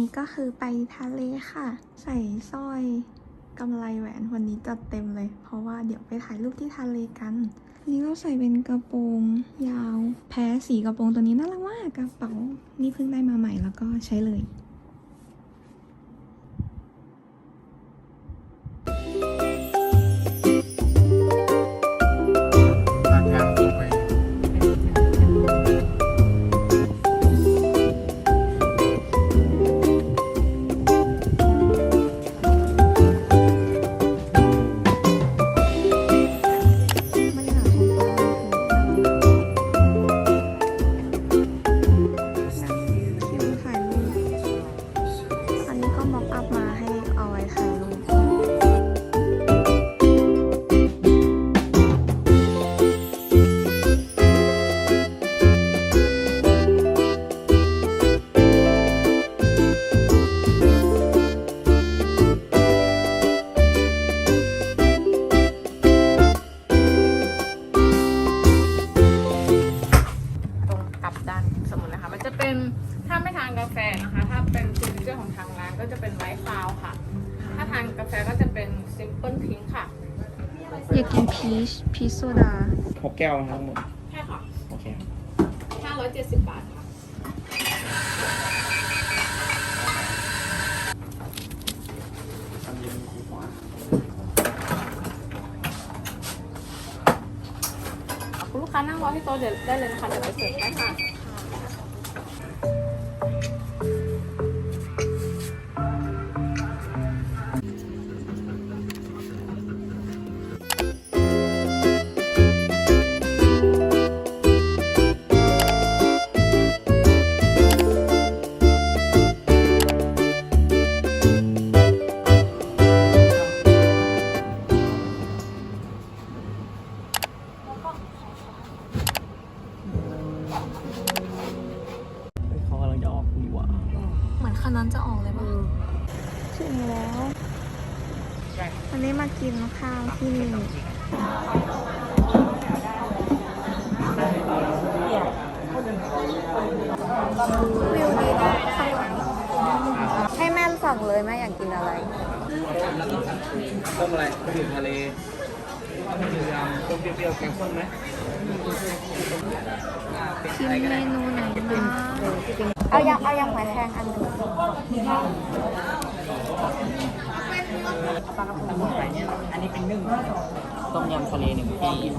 นี้ก็คือไปทะเลค่ะ ใส่สร้อยกำไรแหวนวันนี้จัดเต็มเลย เพราะว่าเดี๋ยวไปถ่ายรูปที่ทะเลกันอันนี้เราใส่เป็นกระโปรงยาว แพ้สีกระโปรงตัวนี้น่ารักมากกระเป๋านี่เพิ่งได้มาใหม่แล้วก็ใช้เลย พีชพีชโซดา หกแก้วนะครับทั้งหมดใช่ค่ะโอเค570 บาทค่ะคุณลูกค้านั่งรอที่โต๊ะเดี๋ยวได้เลยนะคะเดี๋ยวไปเสิร์ฟให้ค่ะ ไม้แห้งอันนึงปลากระพงหมดไปเนี่ยอันนี้เป็นนึ่งต้มยำทะเลหนึ่งที่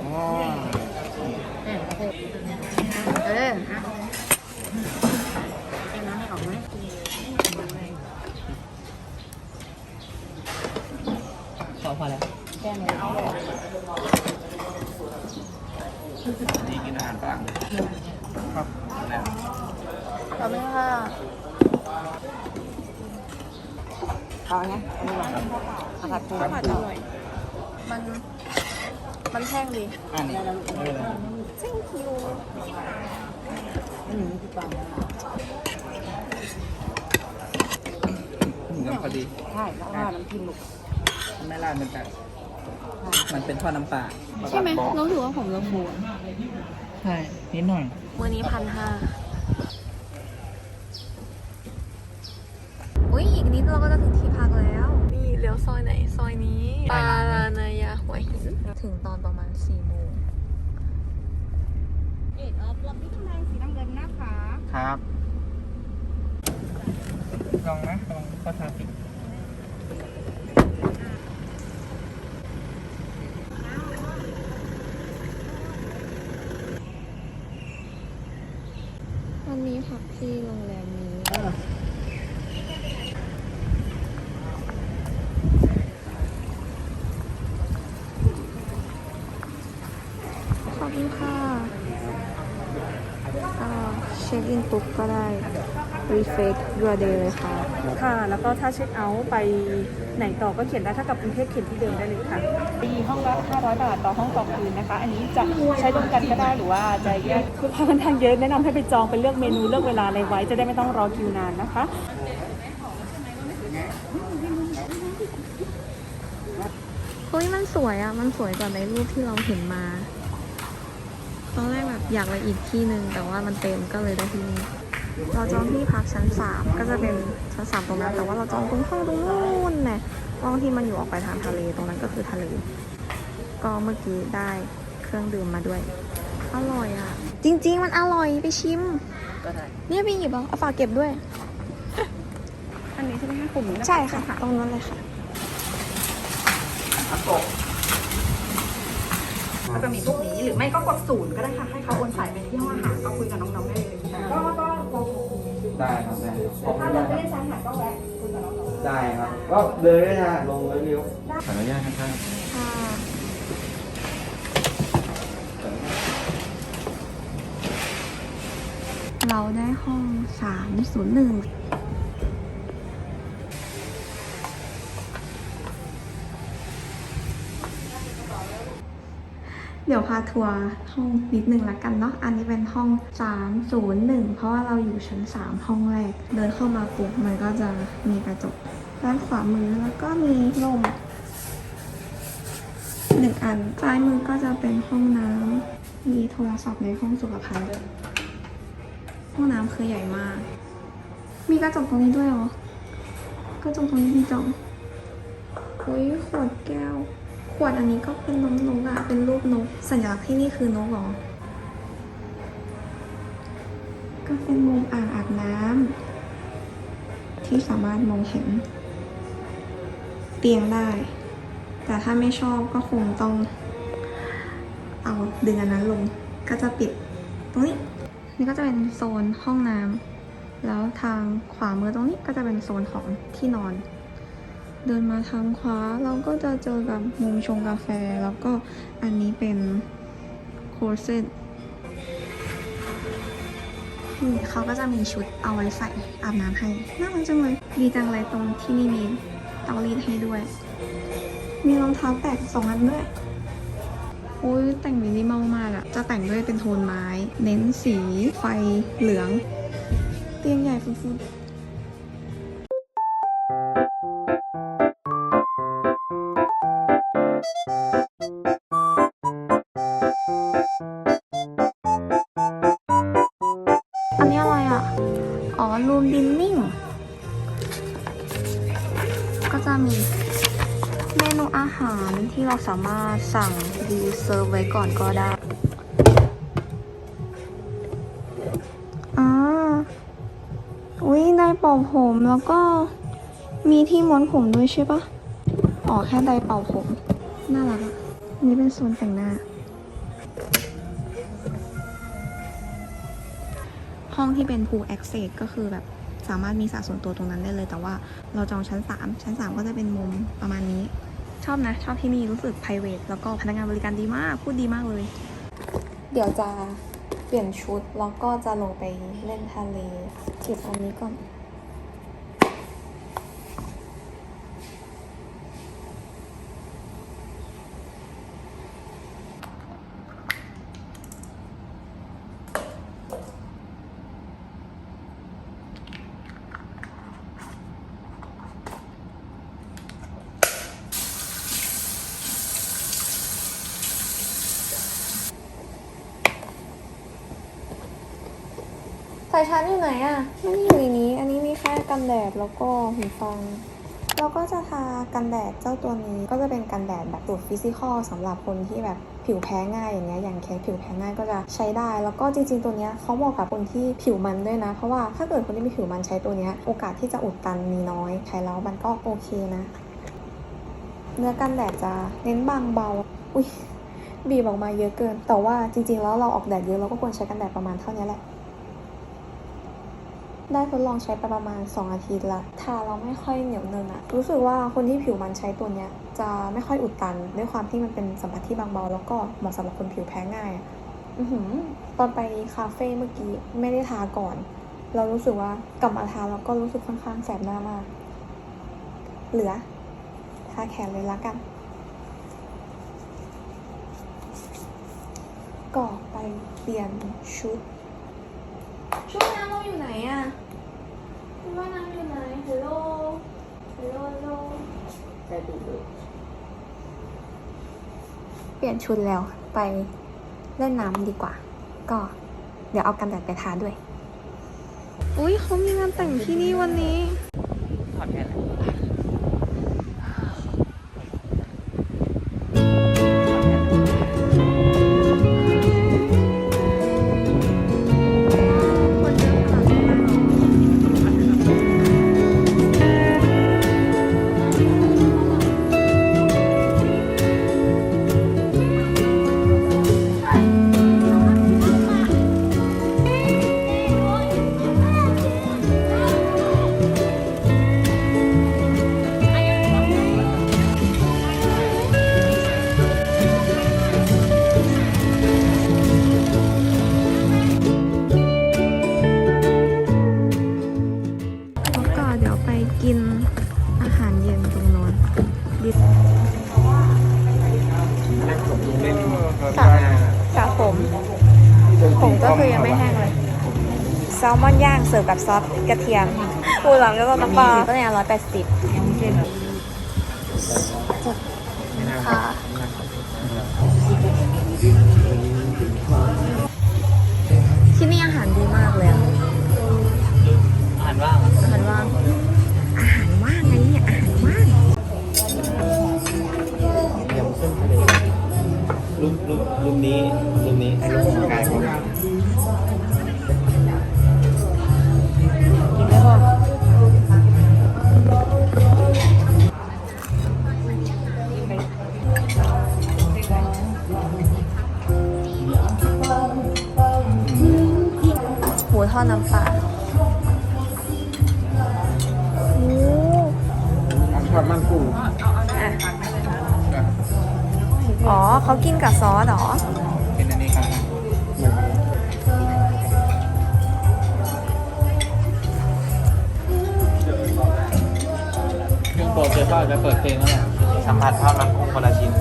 อ๋อ เออ ขอพอ แล้วนี่กินอาหารฝรั่งครับแล้วขอบคุณค่ะเอาไงอันนี้หวานอาหารปูครับผัดอร่อยมัน มันแห้งดีอันนี้ไม่เป็นไร thank you หมูกันพอดี ใช่แล้วก็น้ำจิ้มลูกไม่ราดมันจะ มันเป็นทอดน้ำปลาใช่ไหมเราถือว่าผมเราฟูใช่นิดหน่อยมือนี้พันห้าอุ้ยอีกนิดเราก็จะถึงที่พักแล้ว นี่เลี้ยวซอยไหนซอยนี้ปาลาน อินปุ๊บก็ได้ refresh your day เลยค่ะ ค่ะ แล้วก็ถ้าเช็คเอาท์ไปไหนต่อก็เขียนได้ถ้ากับกรุงเทพเขียนที่เดิมได้เลยค่ะปีห้องละ 500 บาทต่อห้องต่อคืนนะคะ อันนี้จะใช้ร่วมกันก็ได้หรือว่าจะแยกคือพาค่อนข้างเยอะแนะนำให้ไปจองไปเลือกเมนูเลือกเวลาในไว้จะได้ไม่ต้องรอคิวนานนะคะ เฮ้ยมันสวยอะ มันสวยกว่าในรูปที่เราเห็นมา ตอนแรก อยากไปอีกที่หนึ่งแต่ว่ามันเต็มก็เลยได้ที่นี่เราจองที่พักชั้นสามก็จะเป็นชั้นสามตรงนั้นแต่ว่าเราจองตรงห้องตรงนู้นเนี่ยห้องที่มันอยู่ออกไปทางทะเลตรงนั้นก็คือทะเล ก็เมื่อกี้ได้เครื่องดื่มมาด้วย อร่อยอะจริง ๆ มันอร่อยไปชิมก็ได้เนี่ยพี่หยิบเอาเอาฝากเก็บด้วย อันนี้ใช่ไหมคะกลุ่มนี้นใช่ค่ะ ตรงนั้นเลยค่ะ ก็จะมีพวกนี้ หรือไม่ก็กดศูนย์ก็ได้ค่ะ ให้เขาโอนสายไปที่ห้องอาหารก็คุยกับน้องๆได้เลยก็ก็โทรได้ครับได้ขอบคถ้าเราไม่ได้ใช้อาหาก็แวะคุยกับน้องๆได้ครับ ก็เดินด้ค่ะลงไปเร็วขออนุญาตนะครับคะเราได้ห้อง 301 เดี๋ยวพาทัวร์ห้องนิดนึงละกันเนาะ อันนี้เป็นห้อง 301 เพราะว่าเราอยู่ชั้น 3 ห้องแรก เดินเข้ามาปุ๊บมันก็จะมีกระจกด้านขวามือแล้วก็มีลมหนึ่งอันซ้ายมือก็จะเป็นห้องน้ำมีโทรศัพท์ในห้องสุขภัณฑ์ด้วยห้องน้ำคือใหญ่มาก มีกระจกตรงนี้ด้วยเหรอ กระจกตรงนี้ดีจังอุ้ยขวดแก้ว ขวดอันนี้ก็เป็นนกนกอะเป็นรูปนก สัญลักษณ์ที่นี่คือนกเหรอ ก็เป็นมุมอ่างอาบน้ำที่สามารถมองเห็น เตียงได้ แต่ถ้าไม่ชอบก็คงต้อง เอาดึงอันนั้นลง ก็จะปิดตรงนี้ นี่ก็จะเป็นโซนห้องน้ำแล้วทางขวามือตรงนี้ก็จะเป็นโซนของที่นอน เดินมาทางขวาเราก็จะเจอกับมุมชงกาแฟ แล้วก็อันนี้เป็นโครเซตนี่เขาก็จะมีชุดเอาไว้ใส่อาบน้ำให้ น่ารักจังเลย ดีจังเลยตรงที่นี่มีเตารีดให้ด้วย มีรองเท้าแตะสองอันด้วยโอ้ยแต่งมินิมอลมากอะจะแต่งด้วยเป็นโทนไม้ เน้นสีไฟเหลือง เตียงใหญ่ฟุดๆ สามารถสั่งดีเซิร์ฟไว้ก่อนก็ได้อ่าอุ้ยไดร์เป่าผมแล้วก็มีที่ม้วนผมด้วยใช่ปะอ๋อแค่ไดร์เป่าผม น่ารักอะนนี่เป็นโซนแต่งหน้า ห้องที่เป็น pool access ก็คือแบบสามารถมีสระส่วนตัวตรงนั้นได้เลย แต่ว่าเราจองชั้น 3 ชั้น 3 ก็จะเป็นมุมประมาณนี้ ชอบนะ ชอบที่นี่รู้สึก p r i v a t แล้วก็พนักงานบริการดีมาก พูดดีมากเลย เดี๋ยวจะเปลี่ยนชุด แล้วก็จะลงไปเล่นทะเลเก็บอันนี้ก่อน สายชาร์จอยู่ไหนอะไม่ได้อยู่ในนี้ อันนี้มีแค่กันแดดแล้วก็หูฟัง เราก็จะทากันแดดเจ้าตัวนี้ ก็จะเป็นกันแดดแบบสูตรฟิสิกอลสำหรับคนที่แบบผิวแพ้ง่ายอย่างเงี้ย อย่างเคสผิวแพ้ง่ายก็จะใช้ได้ แล้วก็จริงๆตัวเนี้ยเขาเหมาะกับคนที่ผิวมันด้วยนะ เพราะว่าถ้าเกิดคนที่มีผิวมันใช้ตัวเนี้ย โอกาสที่จะอุดตันมีน้อย ใช้แล้วมันก็โอเคนะ เนื้อกันแดดจะเน้นบางเบา อุ้ยบีบออกมาเยอะเกิน แต่ว่าจริงๆแล้วเราออกแดดเยอะเราก็ควรใช้กันแดดประมาณเท่านี้แหละ ได้ทดลองใช้ไปประมาณ 2 อาทิตย์ละทาเราไม่ค่อยเหนียวเนินอะรู้สึกว่าคนที่ผิวมันใช้ตัวเนี้ยจะไม่ค่อยอุดตัน ด้วยความที่มันเป็นสัมผัสที่บางเบา แล้วก็เหมาะสำหรับคนผิวแพ้ง่ายอือหือตอนไปคาเฟ่เมื่อกี้ไม่ได้ทาก่อน เรารู้สึกว่ากลับมาทาแล้วก็รู้สึกค่อนข้างแสบหน้ามาก เหลือทาแขนเลยละกัน ก็ไปเปลี่ยนชุด ชุดน้ำเราอยู่ไหนอะชุดว่ายน้ำอยู่ไหนฮัลโหลฮัลโหลฮัลโหลแค่ดูเลยปลี่ยนชุดแล้วไปเล่นน้ำดีกว่า ก็เดี๋ยวเอากันแดดไปทาด้วย อุ้ยเขามีงานแต่งที่นี่วันนี้ถอดแค่ไหนคน เสิร์ฟกับซอสกระเทียมปูหลังแล้วก็น้ำปลาก็เนี่ยร้อยแปดสิบค่ะที่นี่อาหารดีมากเลยอะอาหารว่าง อาหารว่าง อาหารว่างไงเนี่ยอาหารว่างยำเส้นทะเลรูปรูปรูปนี้รูปนี้ไอ้รูปของกายผมกิ ดน้ำปลาโอ้ทอดมันกุ้งอ๋อเขากินกับซอสเหรอเป็นอันนี้ครับเครื่องโปรดเจ๊ป้าจะเปิดเพลงแล้วแหละสัมผัสทอดมันกุ้งคนละชิ้น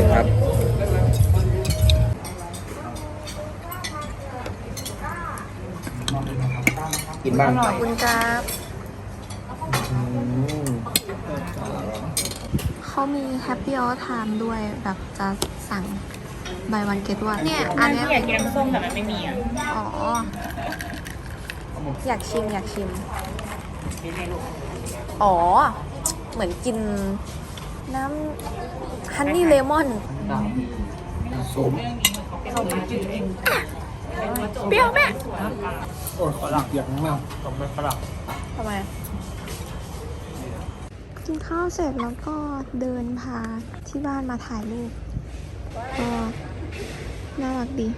ฟครับกินบ้างขอบคุณครับอืมเขามีแฮปปี้ออ r ไทม์ด้วยแบบจะสั่ง buy one get one เนี่ย อันเนี้ยอยากกินน้ำส้มแต่มันไม่มีอะอ๋อ อยากชิมอยากชิมอ๋อ เหมือนกิน น้ำฮันนี่เลมอน สมเปรี้ยวแม่โอ้ยฝรั่งอยากมากต้องเป็นฝรั่งทำไม กินข้าวเสร็จแล้วก็เดินพาที่บ้านมาถ่ายรูปก็น่ารักดี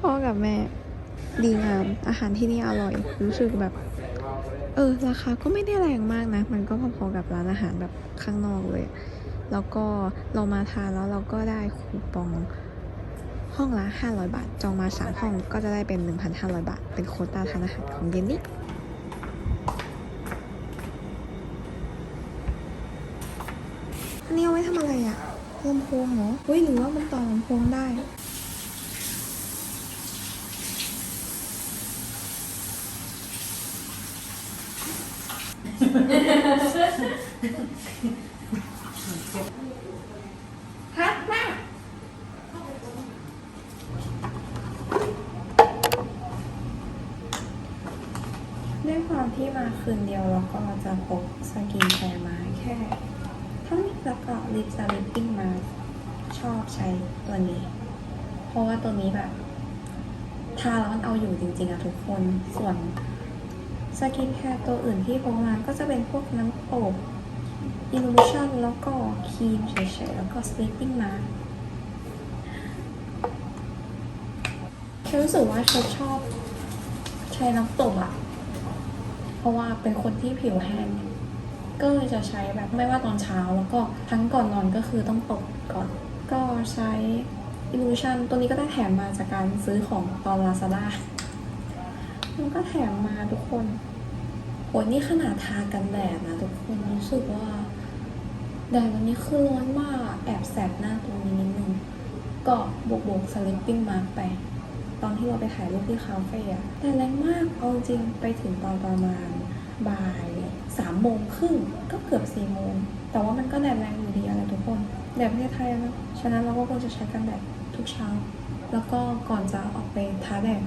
พ่อกับแม่ดีงาม อาหารที่นี่อร่อย รู้สึกแบบ เออ ราคาก็ไม่ได้แรงมากนะ มันก็พอๆกับร้านอาหารแบบข้างนอกเลย แล้วก็เรามาทานแล้วเราก็ได้คูปองห้องละ 500 บาท จองมา 3 ห้องก็จะได้เป็น 1,500 บาท เป็นโคต้าทานอาหารของเย็นนี้อันนี้เอาไว้ทำอะไรอะลำโพงเหรอเฮ้ยหรือว่ามันต่อลำโพงได้ วยความที่มาคืนเดียวแล้วก็จะพกสกินแคร์มาแค่เท่านี้แล้วก็ลิปซาลิปปิ้งมาชอบใช้ตัวนี้ เพราะว่าตัวนี้แบบทาแล้วมันเอาอยู่จริงๆอะทุกคน ส่วนสกินแคร์ตัวอื่นที่พกมาก็จะเป็นพวกน้ำอบอิลูชั่นแล้วก็ครีมเฉยๆแล้วก็สลิปปิ้งมาฉันรู้สึกว่าฉันชอบใช้น้ำตบอะ เพราะว่าเป็นคนที่ผิวแห้งก็เลยจะใช้แบบไม่ว่าตอนเช้าแล้วก็ทั้งก่อนนอนก็คือต้องตบก่อน ก็ใช้ Illusion ตัวนี้ก็ได้แถมมาจากการซื้อของตอน Lazada มันก็แถมมาทุกคนโหยนี่ขนาดทากันแดดนะทุกคนรู้สึกว่าแดดวันนี้คือร้อนมากแอบแสบหน้าตรงนี้นิดนึงก็บวกบวกสลิปปิ้งมาไป ตอนที่เราไปถ่ายรูปที่คาเฟ่อะแต่แรงมากเอาจริงไปถึงตอนประมาณบ่ายสามโมงครึ่งก็เกือบสี่โมง แต่ว่ามันก็แดดแรงอยู่ดีอะไรทุกคนแดดประเทศไทยอะเนอะฉะนั้นเราก็ควรจะใช้กันแดดทุกเช้า แล้วก็ก่อนจะออกไปท้าแดด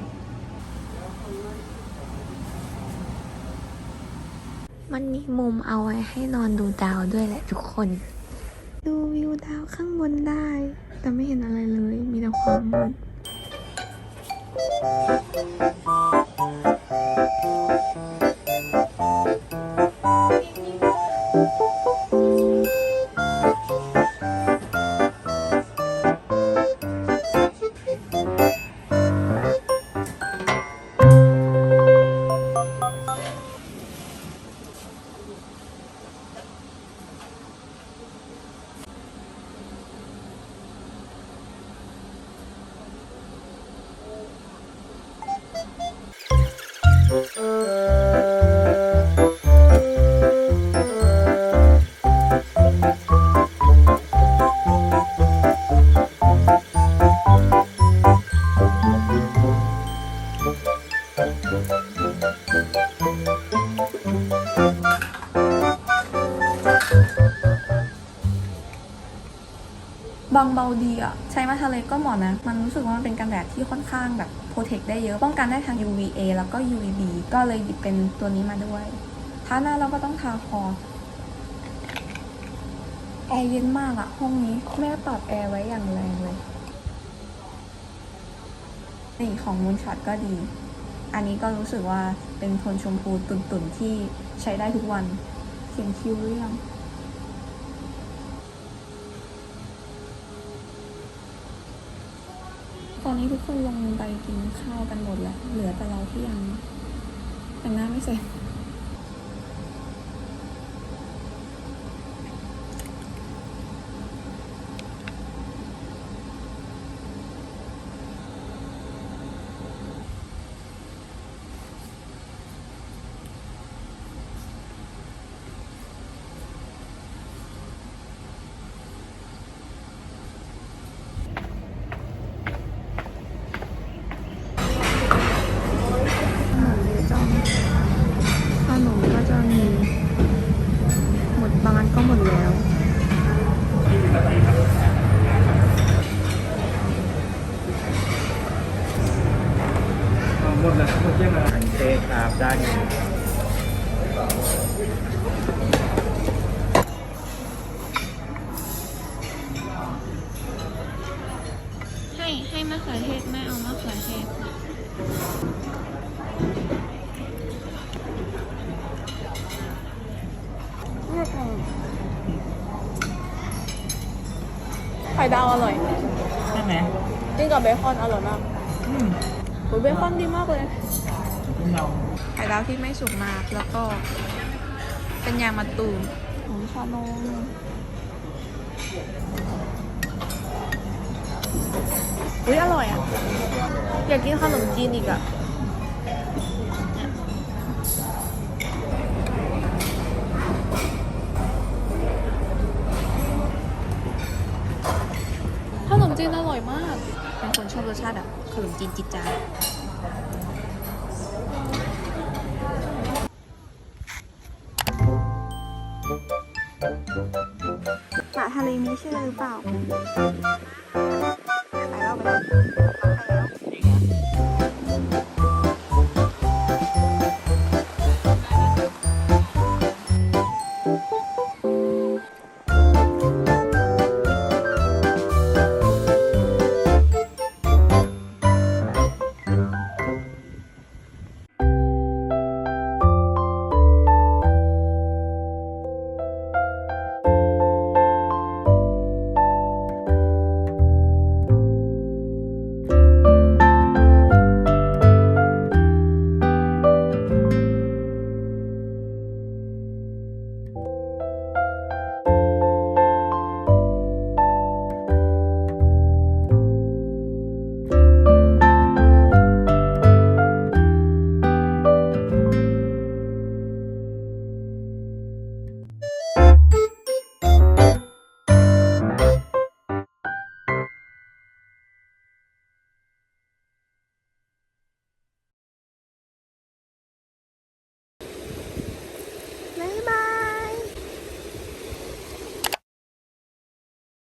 มันมีมุมเอาไว้ให้นอนดูดาวด้วยแหละทุกคน ดูวิวดาวข้างบนได้ แต่ไม่เห็นอะไรเลย มีแต่ความมืด บา เบาดีอะใช้มาทะเลก็เหมาะนะ มันรู้สึกว่ามันเป็นกันแดดที่ค่อนข้างแบบโปรเทคได้เยอะ ป้องกันได้ทั้ง UVA แล้วก็ UVB ก็เลยหยิบเป็นตัวนี้มาด้วยทาหน้าเราก็ต้องทาคอแอร์เย็นมากอะห้องนี้แม่ปรับแอร์ไว้อย่างแรงเลยนี่ของมูนช็อตก็ดี อันนี้ก็รู้สึกว่าเป็นโทนชมพูตุ่นๆที่ใช้ได้ทุกวันเขียนคิ้วหรือยัง อนนี้ทุกคนลงไปกินข้าวกันหมดแล้ว เหลือแต่เราที่ยังแต่งหน้าไม่เสร็จ ข่ดาวอร่อย ใช่ไหมกินกับเบคอนอร่อยมากอืมโอ้ยเบคอนดีมากเลยเราไข่ดาวที่ไม่สุกมากแล้วก็ เป็นยางมะตูมของชานมอุ้ยอร่อยอะ อยากกินขนมจีนอีกอะ อบรสชาติแบบขนมจีนจิตจาปลาทะเลมีชื่อหรือเปล่าไปแล้วไปแล้ว